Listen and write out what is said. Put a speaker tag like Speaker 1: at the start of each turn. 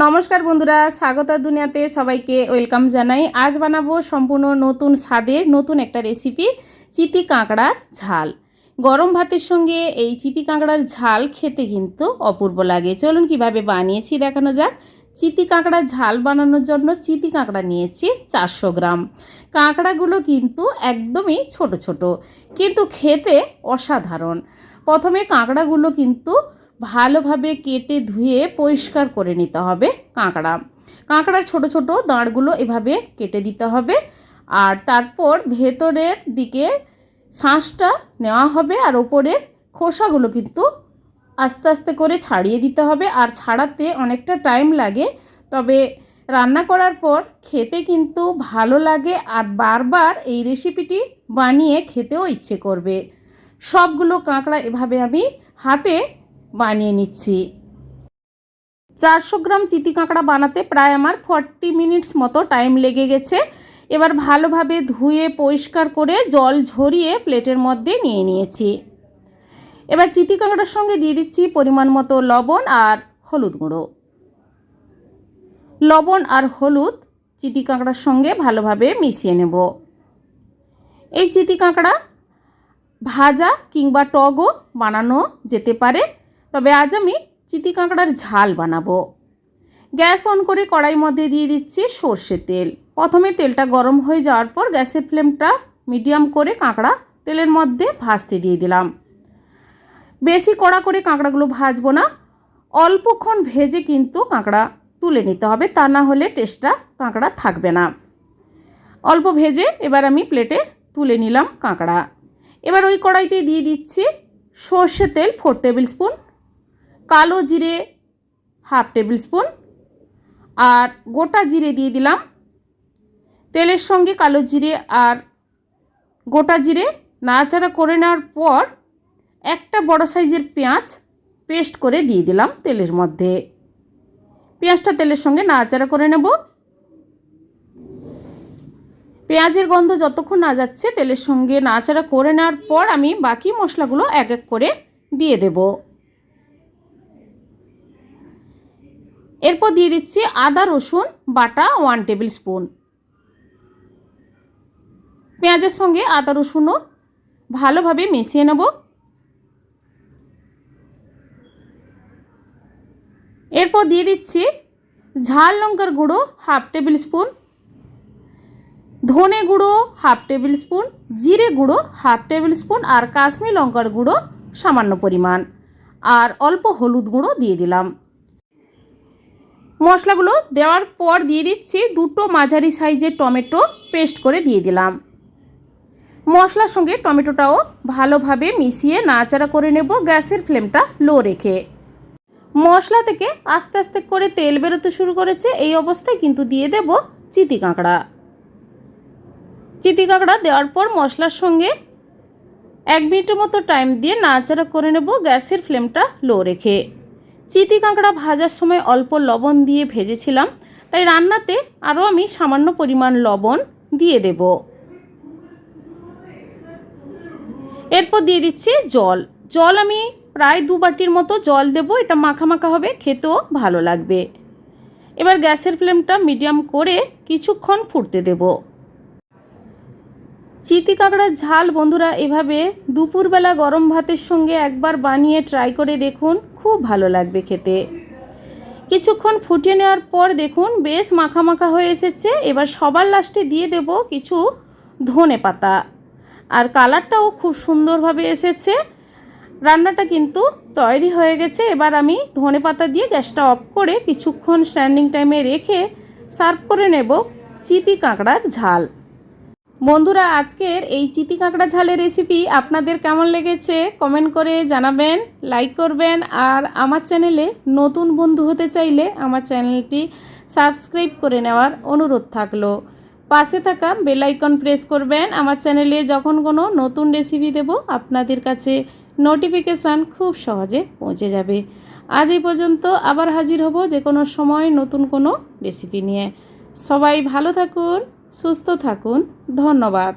Speaker 1: নমস্কার বন্ধুরা, স্বাগত দুনিয়াতে সবাইকে ওয়েলকাম জানাই। আজ বানাবো সম্পূর্ণ নতুন স্বাদের নতুন একটা রেসিপি চিতি কাঁকড়ার ঝাল। গরম ভাতের সঙ্গে এই চিতি কাঁকড়ার ঝাল খেতে কিন্তু অপূর্ব লাগে। চলুন কীভাবে বানিয়েছি দেখানো যাক। চিতি কাঁকড়ার ঝাল বানানোর জন্য চিতি কাঁকড়া নিয়েছি চারশো গ্রাম। কাঁকড়াগুলো কিন্তু একদমই ছোট ছোট, কিন্তু খেতে অসাধারণ। প্রথমে কাঁকড়াগুলো কিন্তু ভালোভাবে কেটে ধুয়ে পরিষ্কার করে নিতে হবে কাঁকড়া। কাঁকড়ার ছোট ছোট দাঁড়গুলো এভাবে কেটে দিতে হবে। আর তারপর ভেতরের দিকে শাঁসটা নেওয়া হবে আর ওপরের খোসাগুলো কিন্তু আস্তে আস্তে করে ছাড়িয়ে দিতে হবে। আর ছাড়াতে অনেকটা টাইম লাগে, তবে রান্না করার পর খেতে কিন্তু ভালো লাগে আর বারবার এই রেসিপিটি বানিয়ে খেতেও ইচ্ছে করবে। সবগুলো কাঁকড়া এভাবে আমি হাতে বানিয়ে নিচ্ছি। চারশো গ্রাম চিতি কাঁকড়া বানাতে প্রায় আমার ফর্টি মিনিটস মতো টাইম লেগে গেছে। এবার ভালোভাবে ধুয়ে, পরিষ্কার করে, জল ঝরিয়ে প্লেটের মধ্যে নিয়ে নিয়েছি। এবার চিতি কাঁকড়ার সঙ্গে দিয়ে দিচ্ছি পরিমাণ মতো লবণ আর হলুদ গুঁড়ো। লবণ আর হলুদ চিতি কাঁকড়ার সঙ্গে ভালোভাবে মিশিয়ে নেব। এই চিতি কাঁকড়া ভাজা কিংবা টগও বানানো যেতে পারে। তবে আজ আমি চিতি কাঁকড়ার ঝাল বানাবো। গ্যাস অন করে কড়াই মধ্যে দিয়ে দিচ্ছি সর্ষে তেল। প্রথমে তেলটা গরম হয়ে যাওয়ার পর গ্যাসের ফ্লেমটা মিডিয়াম করে কাঁকড়া তেলের মধ্যে ভাজতে দিয়ে দিলাম। বেশি কড়া করে কাঁকড়াগুলো ভাজবো না, অল্পক্ষণ ভেজে কিন্তু কাঁকড়া তুলে নিতে হবে, তা না হলে টেস্টটা কাঁকড়া থাকবে না। অল্প ভেজে এবার আমি প্লেটে তুলে নিলাম কাঁকড়া। এবার ওই কড়াইতে দিয়ে দিচ্ছি সর্ষে তেল ফোর টেবিল স্পুন কালো জিরে হাফ টেবিল স্পুন আর গোটা জিরে দিয়ে দিলাম। তেলের সঙ্গে কালো জিরে আর গোটা জিরে নাড়াচাড়া করে নেওয়ার পর একটা বড় সাইজের পেঁয়াজ পেস্ট করে দিয়ে দিলাম তেলের মধ্যে। পেঁয়াজটা তেলের সঙ্গে নাড়াচাড়া করে নেব। পেঁয়াজের গন্ধ যতক্ষণ না যাচ্ছে, তেলের সঙ্গে নাড়াচাড়া করে নেওয়ার পর আমি বাকি মশলাগুলো এক এক করে দিয়ে দেব। এরপর দিয়ে দিচ্ছি আদা, রসুন, বাটা ওয়ান টেবিল স্পুন পেঁয়াজের সঙ্গে আদা, রসুনও ভালোভাবে মিশিয়ে নেব। এরপর দিয়ে দিচ্ছি ঝাল লঙ্কার গুঁড়ো হাফ টেবিল স্পুন ধনে গুঁড়ো হাফ টেবিল স্পুন জিরে গুঁড়ো হাফ টেবিল স্পুন আর কাশ্মীর লঙ্কার গুঁড়ো সামান্য পরিমাণ। আর অল্প হলুদ গুঁড়ো দিয়ে দিলাম। মশলাগুলো দেওয়ার পর দিয়ে দিচ্ছি দুটো মাঝারি সাইজের টমেটো পেস্ট করে দিয়ে দিলাম। মশলার সঙ্গে টমেটোটাও ভালোভাবে মিশিয়ে নাড়াচাড়া করে নেব গ্যাসের ফ্লেমটা লো রেখে। মশলা থেকে আস্তে আস্তে করে তেল বেরোতে শুরু করেছে, এই অবস্থায় কিন্তু দিয়ে দেব চিতি কাঁকড়া। চিতি কাঁকড়া দেওয়ার পর মশলার সঙ্গে এক মিনিটের মতো টাইম দিয়ে নাড়াচাড়া করে নেব গ্যাসের ফ্লেমটা লো রেখে। চিতি কাঁকড়া ভাজার সময় অল্প লবণ দিয়ে ভেজেছিলাম, তাই রান্নাতে আরও আমি সামান্য পরিমাণ লবণ দিয়ে দেব। এরপর দিয়ে দিচ্ছি জল। জল আমি প্রায় দু বাটির মতো জল দেব, এটা মাখা মাখা হবে, খেতেও ভালো লাগবে। এবার গ্যাসের ফ্লেমটা মিডিয়াম করে কিছুক্ষণ ফুটতে দেব। চিতি কাঁকড়ার ঝাল বন্ধুরা এভাবে দুপুরবেলা গরম ভাতের সঙ্গে একবার বানিয়ে ট্রাই করে দেখুন। খুব ভালো লাগবে খেতে। কিছুক্ষণ ফুটিয়ে নেওয়ার পর দেখুন বেশ মাখা মাখা হয়ে এসেছে। এবার সবার লাস্টে দিয়ে দেব কিছু ধনে পাতা। আর কালারটাও খুব সুন্দরভাবে এসেছে। রান্নাটা কিন্তু তৈরি হয়ে গেছে। এবার আমি ধনে পাতা দিয়ে গ্যাসটা অফ করে কিছুক্ষণ স্ট্যান্ডিং টাইমে রেখে সার্ভ করে নেব চিতি কাঁকড়ার ঝাল। বন্ধুরা, আজকের এই চিতি কাঁকড়া ঝালের রেসিপি আপনাদের কেমন লেগেছে কমেন্ট করে জানাবেন লাইক করবেন, আর আমার চ্যানেলে নতুন বন্ধু হতে চাইলে আমার চ্যানেলটি সাবস্ক্রাইব করে নেওয়ার অনুরোধ থাকল। পাশে থাকা বেলাইকন প্রেস করবেন, আমার চ্যানেলে যখন কোনো নতুন রেসিপি দেব, আপনাদের কাছে নোটিফিকেশান খুব সহজে পৌঁছে যাবে। আজ এই পর্যন্ত আবার হাজির হব যে কোনো সময় নতুন কোনো রেসিপি নিয়ে। সবাই ভালো থাকুন। সুস্থ থাকুন ধন্যবাদ।